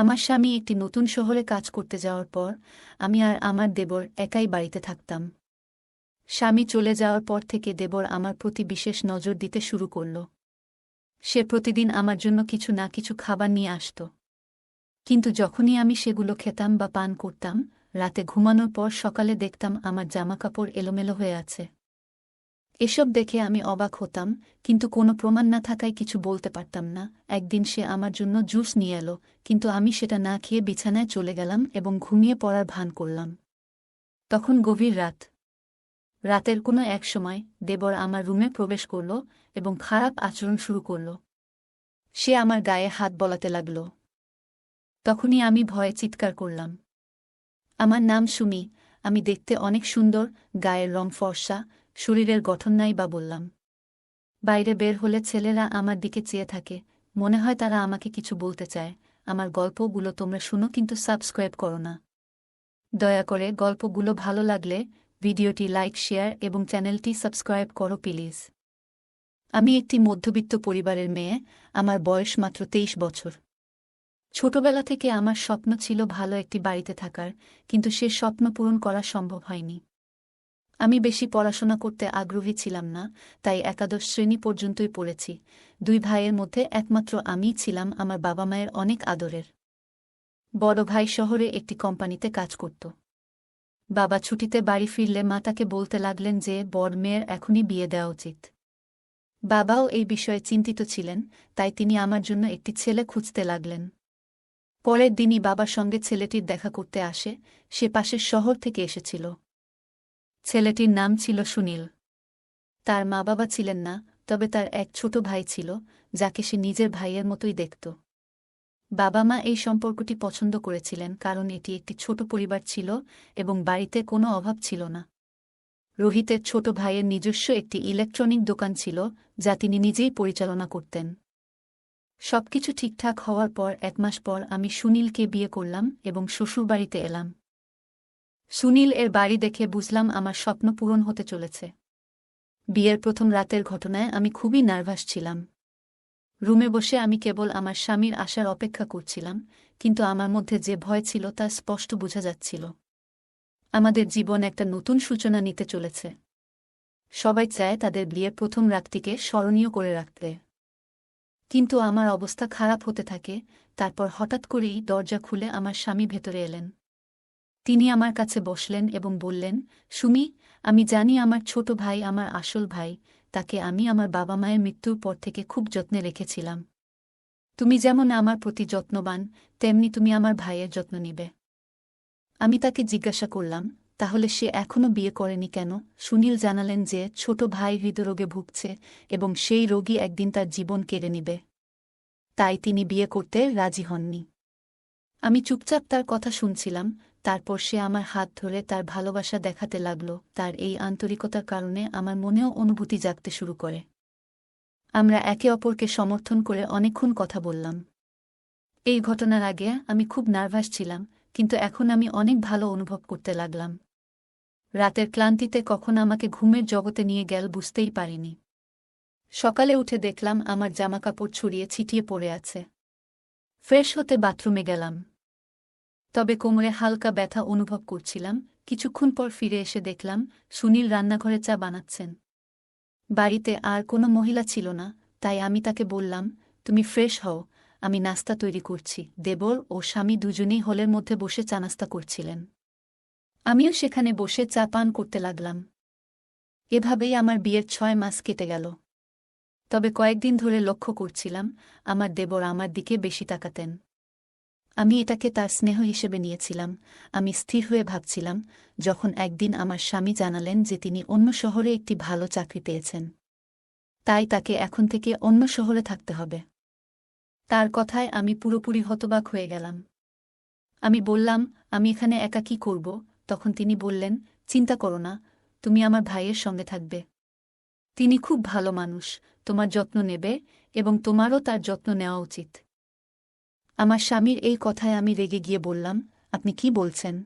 আমার স্বামী একটি নতুন শহরে কাজ করতে যাওয়ার পর আমি আর আমার দেবর একাই বাড়িতে থাকতাম। স্বামী চলে যাওয়ার পর থেকে দেবর আমার প্রতি বিশেষ নজর দিতে শুরু করল। সে প্রতিদিন আমার জন্য কিছু না কিছু খাবার নিয়ে আসত। কিন্তু যখনই আমি সেগুলো খেতাম বা পান করতাম, রাতে ঘুমানোর পর সকালে দেখতাম আমার জামাকাপড় এলোমেলো হয়ে আছে। এসব দেখে আমি অবাক হতাম, কিন্তু কোনো প্রমাণ না থাকায় কিছু বলতে পারতাম না। একদিন সে আমার জন্য জুস নিয়ে এলো, কিন্তু আমি সেটা না খেয়ে বিছানায় চলে গেলাম এবং ঘুমিয়ে পড়ার ভান করলাম। তখন গভীর রাত। রাতের কোনো এক সময় দেবর আমার রুমে প্রবেশ করল এবং খারাপ আচরণ শুরু করল। সে আমার গায়ে হাত বলাতে লাগল। তখনই আমি ভয়ে চিৎকার করলাম। আমার নাম সুমি, আমি দেখতে অনেক সুন্দর, গায়ের রং ফর্সা শরীরের গঠন নাই বা বললাম। বাইরে বের হলে ছেলেরা আমার দিকে চেয়ে থাকে, মনে হয় তারা আমাকে কিছু বলতে চায়। আমার গল্পগুলো তোমরা শুনো কিন্তু সাবস্ক্রাইব করো না। দয়া করে গল্পগুলো ভালো লাগলে ভিডিওটি লাইক, শেয়ার এবং চ্যানেলটি সাবস্ক্রাইব করো প্লিজ। আমি একটি মধ্যবিত্ত পরিবারের মেয়ে, আমার বয়স মাত্র তেইশ বছর। ছোটবেলা থেকে আমার স্বপ্ন ছিল ভালো একটি বাড়িতে থাকার, কিন্তু সে স্বপ্ন পূরণ করা সম্ভব হয়নি। আমি বেশি পড়াশোনা করতে আগ্রহী ছিলাম না, তাই একাদশ শ্রেণি পর্যন্তই পড়েছি। দুই ভাইয়ের মধ্যে একমাত্র আমিই ছিলাম আমার বাবা মায়ের অনেক আদরের। বড় ভাই শহরে একটি কোম্পানিতে কাজ করত। বাবা ছুটিতে বাড়ি ফিরলে মা তাকে বলতে লাগলেন যে বড় মেয়ের এখনই বিয়ে দেওয়া উচিত। বাবাও এই বিষয়ে চিন্তিত ছিলেন, তাই তিনি আমার জন্য একটি ছেলে খুঁজতে লাগলেন। পরের দিনই বাবার সঙ্গে ছেলেটির দেখা করতে আসে, সে পাশের শহর থেকে এসেছিল। ছেলেটির নাম ছিল সুনীল। তার মা বাবা ছিলেন না, তবে তার এক ছোট ভাই ছিল, যাকে সে নিজের ভাইয়ের মতোই দেখত। বাবা মা এই সম্পর্কটি পছন্দ করেছিলেন কারণ এটি একটি ছোট পরিবার ছিল এবং বাড়িতে কোনো অভাব ছিল না। রোহিতের ছোট ভাইয়ের নিজস্ব একটি ইলেকট্রনিক দোকান ছিল, যা তিনি নিজেই পরিচালনা করতেন। সবকিছু ঠিকঠাক হওয়ার পর, এক মাস পর আমি সুনীলকে বিয়ে করলাম এবং শ্বশুরবাড়িতে এলাম। সুনীল এর বাড়ি দেখে বুঝলাম আমার স্বপ্ন পূরণ হতে চলেছে। বিয়ের প্রথম রাতের ঘটনায় আমি খুবই নার্ভাস ছিলাম। রুমে বসে আমি কেবল আমার স্বামীর আসার অপেক্ষা করছিলাম, কিন্তু আমার মধ্যে যে ভয় ছিল তা স্পষ্ট বোঝা যাচ্ছিল। আমাদের জীবন একটা নতুন সূচনা নিতে চলেছে। সবাই চায় তাদের বিয়ের প্রথম রাতটিকে স্মরণীয় করে রাখতে। কিন্তু আমার অবস্থা খারাপ হতে থাকে, তারপর হঠাৎ করেই দরজা খুলে আমার স্বামী ভেতরে এলেন। তিনি আমার কাছে বসলেন এবং বললেন, সুমি, আমি জানি আমার ছোট ভাই আমার আসল ভাই। তাকে আমি আমার বাবা মায়ের মৃত্যুর পর থেকে খুব যত্নে রেখেছিলাম। তুমি যেমন আমার প্রতি যত্নবান, তেমনি তুমি আমার ভাইয়ের যত্ন নিবে। আমি তাকে জিজ্ঞাসা করলাম, তাহলে সে এখনও বিয়ে করেনি কেন? সুনীল জানালেন যে, ছোট ভাই হৃদরোগে ভুগছে এবং সেই রোগী একদিন তার জীবন কেড়ে নিবে। তাই তিনি বিয়ে করতে রাজি হননি। আমি চুপচাপ তার কথা শুনছিলাম তারপর সে আমার হাত ধরে তার ভালোবাসা দেখাতে লাগল, তার এই আন্তরিকতার কারণে আমার মনেও অনুভূতি জাগতে শুরু করে। আমরা একে অপরকে সমর্থন করে অনেকক্ষণ কথা বললাম। এই ঘটনার আগে আমি খুব নার্ভাস ছিলাম, কিন্তু এখন আমি অনেক ভালো অনুভব করতে লাগলাম। রাতের ক্লান্তিতে কখন আমাকে ঘুমের জগতে নিয়ে গেল বুঝতেই পারিনি। সকালে উঠে দেখলাম আমার জামাকাপড় ছড়িয়ে ছিটিয়ে পড়ে আছে। ফ্রেশ হতে বাথরুমে গেলাম। তবে কোমরে হালকা ব্যথা অনুভব করছিলাম, কিছুক্ষণ পর ফিরে এসে দেখলাম, সুনীল রান্নাঘরে চা বানাচ্ছেন। বাড়িতে আর কোনো মহিলা ছিল না, তাই আমি তাকে বললাম, তুমি ফ্রেশ হও, আমি নাস্তা তৈরি করছি। দেবর ও স্বামী দুজনেই হলের মধ্যে বসে চা নাস্তা করছিলেন। আমিও সেখানে বসে চা পান করতে লাগলাম। এভাবেই আমার বিয়ের ছয় মাস কেটে গেল। তবে কয়েকদিন ধরে লক্ষ্য করছিলাম, আমার দেবর আমার দিকে বেশি তাকাতেন। আমি এটাকে তার স্নেহ হিসেবে নিয়েছিলাম। আমি স্থির হয়ে ভাবছিলাম, যখন একদিন আমার স্বামী জানালেন যে তিনি অন্য শহরে একটি ভালো চাকরি পেয়েছেন। তাই তাকে এখন থেকে অন্য শহরে থাকতে হবে। তার কথায় আমি পুরোপুরি হতবাক হয়ে গেলাম। আমি বললাম, আমি এখানে একা কি করব? তখন তিনি বললেন, চিন্তা করো না, তুমি আমার ভাইয়ের সঙ্গে থাকবে। তিনি খুব ভালো মানুষ, তোমার যত্ন নেবে এবং তোমারও তার যত্ন নেওয়া উচিত। আমার স্বামীর এই কথায় আমি রেগে গিয়ে বললাম, আপনি কি বলছেন?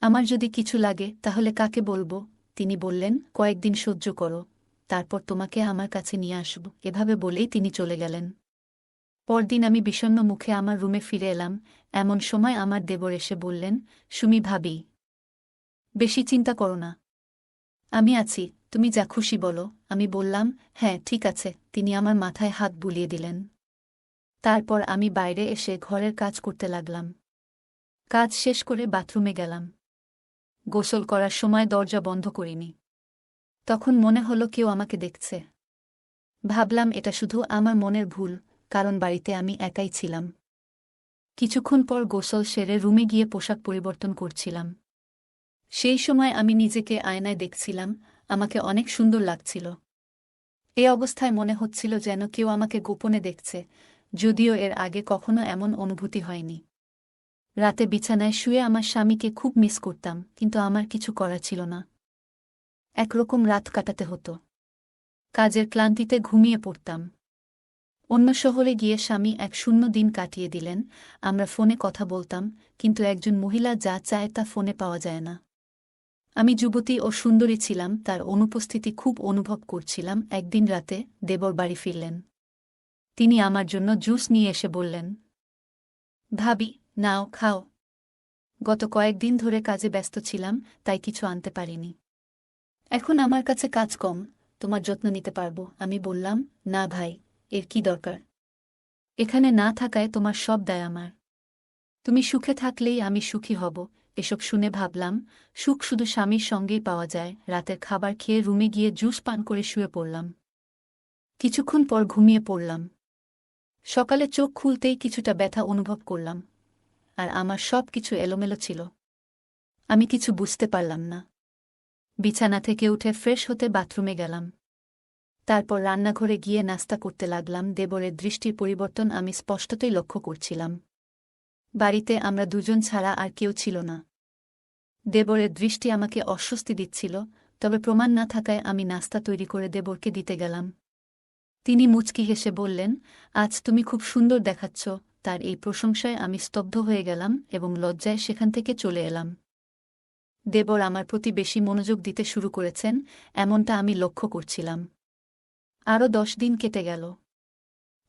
আমার যদি কিছু লাগে, তাহলে কাকে বলব? তিনি বললেন, কয়েকদিন সহ্য করো, তারপর তোমাকে আমার কাছে নিয়ে আসব। এভাবে বলেই তিনি চলে গেলেন। পরদিন আমি বিষণ্ণ মুখে আমার রুমে ফিরে এলাম। এমন সময় আমার দেবর এসে বললেন, সুমি ভাবি, বেশি চিন্তা করো না। আমি আছি, তুমি যা খুশি বলো। আমি বললাম হ্যাঁ ঠিক আছে। তিনি আমার মাথায় হাত বুলিয়ে দিলেন। তারপর আমি বাইরে এসে ঘরের কাজ করতে লাগলাম। কাজ শেষ করে বাথরুমে গেলাম। গোসল করার সময় দরজা বন্ধ করিনি। তখন মনে হলো কেউ আমাকে দেখছে। ভাবলাম এটা শুধু আমার মনের ভুল, কারণ বাড়িতে আমি একাই ছিলাম। কিছুক্ষণ পর গোসল সেরে রুমে গিয়ে পোশাক পরিবর্তন করছিলাম। সেই সময় আমি নিজেকে আয়নায় দেখছিলাম, আমাকে অনেক সুন্দর লাগছিল। এ অবস্থায় মনে হচ্ছিল যেন কেউ আমাকে গোপনে দেখছে যদিও এর আগে কখনো এমন অনুভূতি হয়নি। রাতে বিছানায় শুয়ে আমার স্বামীকে খুব মিস করতাম, কিন্তু আমার কিছু করা ছিল না। একরকম রাত কাটাতে হতো। কাজের ক্লান্তিতে ঘুমিয়ে পড়তাম। অন্য শহরে গিয়ে স্বামী এক শূন্য দিন কাটিয়ে দিলেন, আমরা ফোনে কথা বলতাম, কিন্তু একজন মহিলা যা চায় তা ফোনে পাওয়া যায় না। আমি যুবতী ও সুন্দরী ছিলাম, তার অনুপস্থিতি খুব অনুভব করছিলাম, একদিন রাতে দেবর বাড়ি ফিরলেন। তিনি আমার জন্য জুস নিয়ে এসে বললেন, ভাবি, নাও, খাও। গত কয়েকদিন ধরে কাজে ব্যস্ত ছিলাম, তাই কিছু আনতে পারিনি। এখন আমার কাছে কাজ কম, তোমার যত্ন নিতে পারব। আমি বললাম, না ভাই, এর কি দরকার? এখানে না থাকায় তোমার সব দায় আমার। তুমি সুখে থাকলেই আমি সুখী হব। এসব শুনে ভাবলাম, সুখ শুধু স্বামীর সঙ্গেই পাওয়া যায়, রাতের খাবার খেয়ে রুমে গিয়ে জুস পান করে শুয়ে পড়লাম। কিছুক্ষণ পর ঘুমিয়ে পড়লাম। সকালে চোখ খুলতেই কিছুটা ব্যথা অনুভব করলাম, আর আমার সব কিছু এলোমেলো ছিল। আমি কিছু বুঝতে পারলাম না। বিছানা থেকে উঠে ফ্রেশ হতে বাথরুমে গেলাম। তারপর রান্নাঘরে গিয়ে নাস্তা করতে লাগলাম, দেবরের দৃষ্টির পরিবর্তন আমি স্পষ্টতই লক্ষ্য করছিলাম। বাড়িতে আমরা দুজন ছাড়া আর কেউ ছিল না। দেবরের দৃষ্টি আমাকে অস্বস্তি দিচ্ছিল, তবে প্রমাণ না থাকায় আমি নাস্তা তৈরি করে দেবরকে দিতে গেলাম। তিনি মুচকি হেসে বললেন, আজ তুমি খুব সুন্দর দেখাচ্ছ। তার এই প্রশংসায় আমি স্তব্ধ হয়ে গেলাম এবং লজ্জায় সেখান থেকে চলে এলাম। দেবর আমার প্রতি বেশি মনোযোগ দিতে শুরু করেছেন, এমনটা আমি লক্ষ্য করছিলাম। আরও দশ দিন কেটে গেল।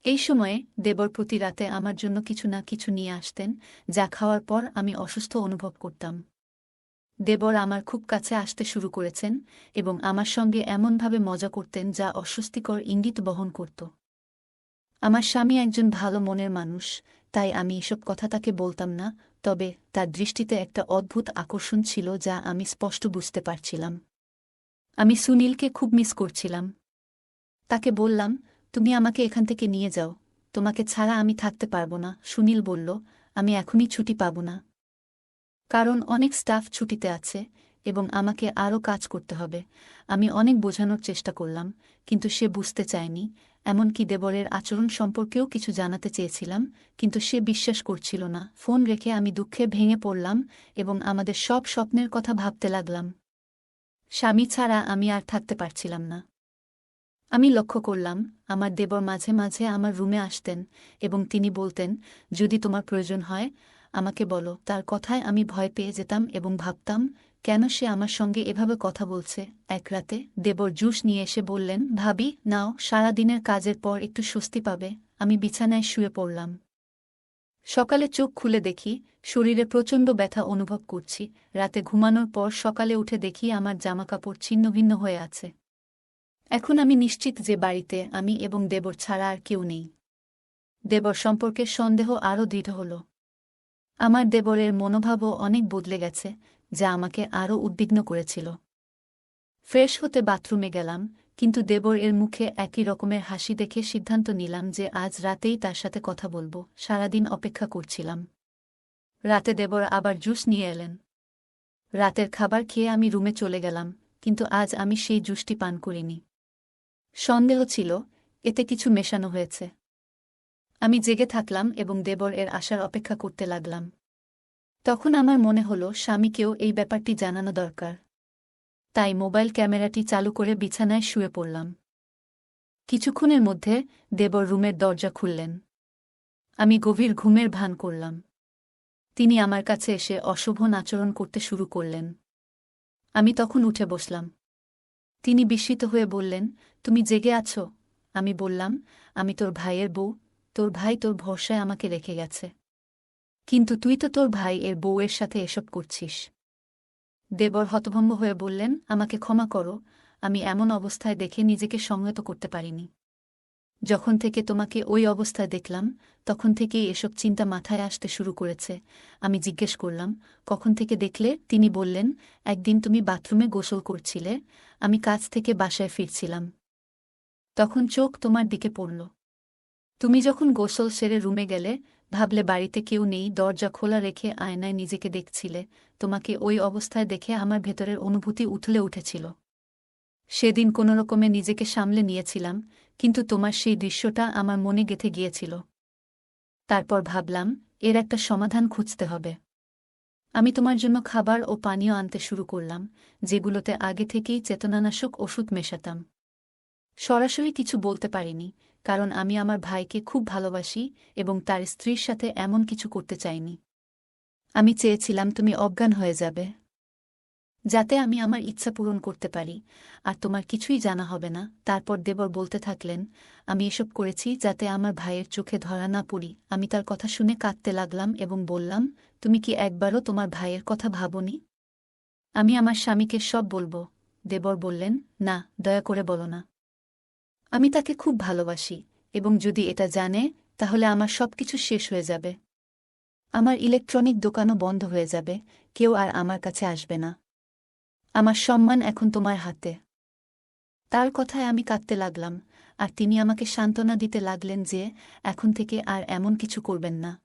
এই সময়ে দেবর প্রতি রাতে আমার জন্য কিছু না কিছু নিয়ে আসতেন, যা খাওয়ার পর আমি অসুস্থ অনুভব করতাম। দেবর আমার খুব কাছে আসতে শুরু করেছেন এবং আমার সঙ্গে এমনভাবে মজা করতেন যা অস্বস্তিকর ইঙ্গিত বহন করত। আমার স্বামী একজন ভালো মনের মানুষ, তাই আমি এসব কথা তাকে বলতাম না, তবে তার দৃষ্টিতে একটা অদ্ভুত আকর্ষণ ছিল যা আমি স্পষ্ট বুঝতে পারছিলাম। আমি সুনীলকে খুব মিস করছিলাম। তাকে বললাম, তুমি আমাকে এখান থেকে নিয়ে যাও। তোমাকে ছাড়া আমি থাকতে পারব না। সুনীল বলল, আমি এখনই ছুটি পাব না। কারণ অনেক স্টাফ ছুটিতে আছে এবং আমাকে আরও কাজ করতে হবে। আমি অনেক বোঝানোর চেষ্টা করলাম, কিন্তু সে বুঝতে চায়নি। এমনকি দেবরের আচরণ সম্পর্কেও কিছু জানাতে চেয়েছিলাম, কিন্তু সে বিশ্বাস করছিল না। ফোন রেখে আমি দুঃখে ভেঙে পড়লাম এবং আমাদের সব স্বপ্নের কথা ভাবতে লাগলাম। স্বামী ছাড়া আমি আর থাকতে পারছিলাম না। আমি লক্ষ্য করলাম, আমার দেবর মাঝে মাঝে আমার রুমে আসতেন এবং তিনি বলতেন, যদি তোমার প্রয়োজন হয় আমাকে বলো, তার কথায় আমি ভয় পেয়ে যেতাম এবং ভাবতাম, কেন সে আমার সঙ্গে এভাবে কথা বলছে? এক রাতে দেবর জুস নিয়ে এসে বললেন, ভাবি, নাও, সারাদিনের কাজের পর একটু স্বস্তি পাবে। আমি বিছানায় শুয়ে পড়লাম। সকালে চোখ খুলে দেখি, শরীরে প্রচণ্ড ব্যথা অনুভব করছি। রাতে ঘুমানোর পর সকালে উঠে দেখি আমার জামাকাপড় ছিন্নভিন্ন হয়ে আছে। এখন আমি নিশ্চিত যে বাড়িতে আমি এবং দেবর ছাড়া আর কেউ নেই। দেবর সম্পর্কে সন্দেহ আরও দৃঢ় হল। আমার দেবরের মনোভাবও অনেক বদলে গেছে, যা আমাকে আরও উদ্বিগ্ন করেছিল। ফ্রেশ হতে বাথরুমে গেলাম, কিন্তু দেবর এর মুখে একই রকমের হাসি দেখে সিদ্ধান্ত নিলাম যে আজ রাতেই তার সাথে কথা বলব, সারাদিন অপেক্ষা করছিলাম। রাতে দেবর আবার জুস নিয়ে এলেন। রাতের খাবার খেয়ে আমি রুমে চলে গেলাম, কিন্তু আজ আমি সেই জুসটি পান করিনি। সন্দেহ ছিল, এতে কিছু মেশানো হয়েছে। আমি জেগে থাকলাম এবং দেবর এর আসার অপেক্ষা করতে লাগলাম। তখন আমার মনে হল, স্বামীকেও এই ব্যাপারটি জানানো দরকার। তাই মোবাইল ক্যামেরাটি চালু করে বিছানায় শুয়ে পড়লাম। কিছুক্ষণের মধ্যে দেবর রুমের দরজা খুললেন। আমি গভীর ঘুমের ভান করলাম। তিনি আমার কাছে এসে অশোভন আচরণ করতে শুরু করলেন। আমি তখন উঠে বসলাম। তিনি বিস্মিত হয়ে বললেন, তুমি জেগে আছো? আমি বললাম, আমি তোর ভাইয়ের বউ। তোর ভাই তোর ভরসায় আমাকে রেখে গেছে। কিন্তু তুই তো তোর ভাই এর বউয়ের সাথে এসব করছিস। দেবর হতভম্ব হয়ে বললেন, আমাকে ক্ষমা করো, আমি এমন অবস্থায় দেখে নিজেকে সংযত করতে পারিনি। যখন থেকে তোমাকে ওই অবস্থায় দেখলাম, তখন থেকেই এসব চিন্তা মাথায় আসতে শুরু করেছে। আমি জিজ্ঞেস করলাম, কখন থেকে দেখলে? তিনি বললেন, একদিন তুমি বাথরুমে গোসল করছিলে, আমি কাজ থেকে বাসায় ফিরছিলাম। তখন চোখ তোমার দিকে পড়ল। তুমি যখন গোসল সেরে রুমে গেলে, ভাবলে বাড়িতে কেউ নেই, দরজা খোলা রেখে আয়নায় নিজেকে দেখছিলে। তোমাকে ওই অবস্থায় দেখে আমার ভেতরের অনুভূতি উঠলে উঠেছিল। সেদিন কোনো রকমে নিজেকে সামলে নিয়েছিলাম, কিন্তু তোমার সেই দৃশ্যটা আমার মনে গেথে গিয়েছিল। তারপর ভাবলাম, এর একটা সমাধান খুঁজতে হবে। আমি তোমার জন্য খাবার ও পানীয় আনতে শুরু করলাম, যেগুলোতে আগে থেকেই চেতনানাশক ওষুধ মেশাতাম। সরাসরি কিছু বলতে পারিনি কারণ আমি আমার ভাইকে খুব ভালোবাসি এবং তার স্ত্রীর সাথে এমন কিছু করতে চাইনি। আমি চেয়েছিলাম তুমি অজ্ঞান হয়ে যাবে। যাতে আমি আমার ইচ্ছা পূরণ করতে পারি। আর তোমার কিছুই জানা হবে না। তারপর দেবর বলতে থাকলেন, আমি এসব করেছি যাতে আমার ভাইয়ের চোখে ধরা না পড়ি। আমি তার কথা শুনে কাঁদতে লাগলাম এবং বললাম, তুমি কি একবারও তোমার ভাইয়ের কথা ভাবনি? আমি আমার স্বামীকে সব বলব। দেবর বললেন, না, দয়া করে বলো না। আমি তাকে খুব ভালোবাসি, এবং যদি এটা জানে, তাহলে আমার সব কিছু শেষ হয়ে যাবে। আমার ইলেকট্রনিক দোকানও বন্ধ হয়ে যাবে, কেউ আর আমার কাছে আসবে না। আমার সম্মান এখন তোমার হাতে। তার কথায় আমি কাঁদতে লাগলাম, আর তিনি আমাকে সান্ত্বনা দিতে লাগলেন যে, এখন থেকে আর এমন কিছু করবেন না।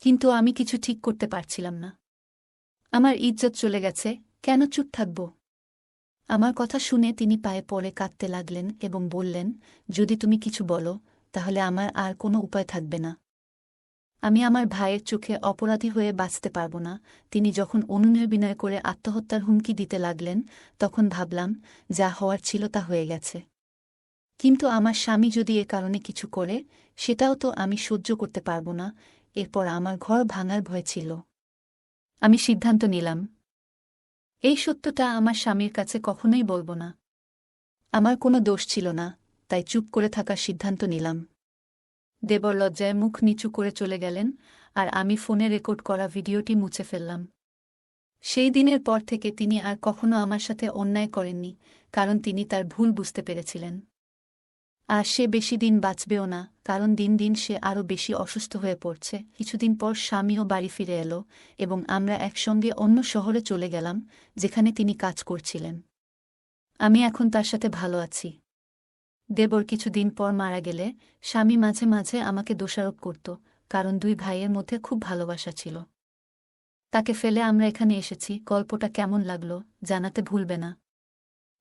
কিন্তু আমি কিছু ঠিক করতে পারছিলাম না। আমার ইজ্জত চলে গেছে, কেন চুপ থাকব? আমার কথা শুনে তিনি পায়ে পড়ে কাঁদতে লাগলেন এবং বললেন, যদি তুমি কিছু বলো, তাহলে আমার আর কোনো উপায় থাকবে না। আমি আমার ভাইয়ের চোখে অপরাধী হয়ে বাঁচতে পারব না। তিনি যখন অনুনয় বিনয় করে আত্মহত্যার হুমকি দিতে লাগলেন, তখন ভাবলাম, যা হওয়ার ছিল তা হয়ে গেছে। কিন্তু আমার স্বামী যদি এ কারণে কিছু করে, সেটাও তো আমি সহ্য করতে পারব না। এরপর আমার ঘর ভাঙার ভয় ছিল। আমি সিদ্ধান্ত নিলাম এই সত্যটা আমার স্বামীর কাছে কখনোই বলব না। আমার কোনো দোষ ছিল না, তাই চুপ করে থাকার সিদ্ধান্ত নিলাম। দেবর লজ্জায় মুখ নিচু করে চলে গেলেন আর আমি ফোনে রেকর্ড করা ভিডিওটি মুছে ফেললাম। সেই দিনের পর থেকে তিনি আর কখনো আমার সাথে অন্যায় করেননি, কারণ তিনি তার ভুল বুঝতে পেরেছিলেন। আর সে বেশি দিন বাঁচবেও না, কারণ দিন দিন সে আরও বেশি অসুস্থ হয়ে পড়ছে। কিছুদিন পর স্বামীও বাড়ি ফিরে এলো এবং আমরা একসঙ্গে অন্য শহরে চলে গেলাম, যেখানে তিনি কাজ করছিলেন। আমি এখন তার সাথে ভালো আছি। দেবর কিছুদিন পর মারা গেলে স্বামী মাঝে মাঝে আমাকে দোষারোপ করত, কারণ দুই ভাইয়ের মধ্যে খুব ভালোবাসা ছিল। তাকে ফেলে আমরা এখানে এসেছি, গল্পটা কেমন লাগল জানাতে ভুলবে না।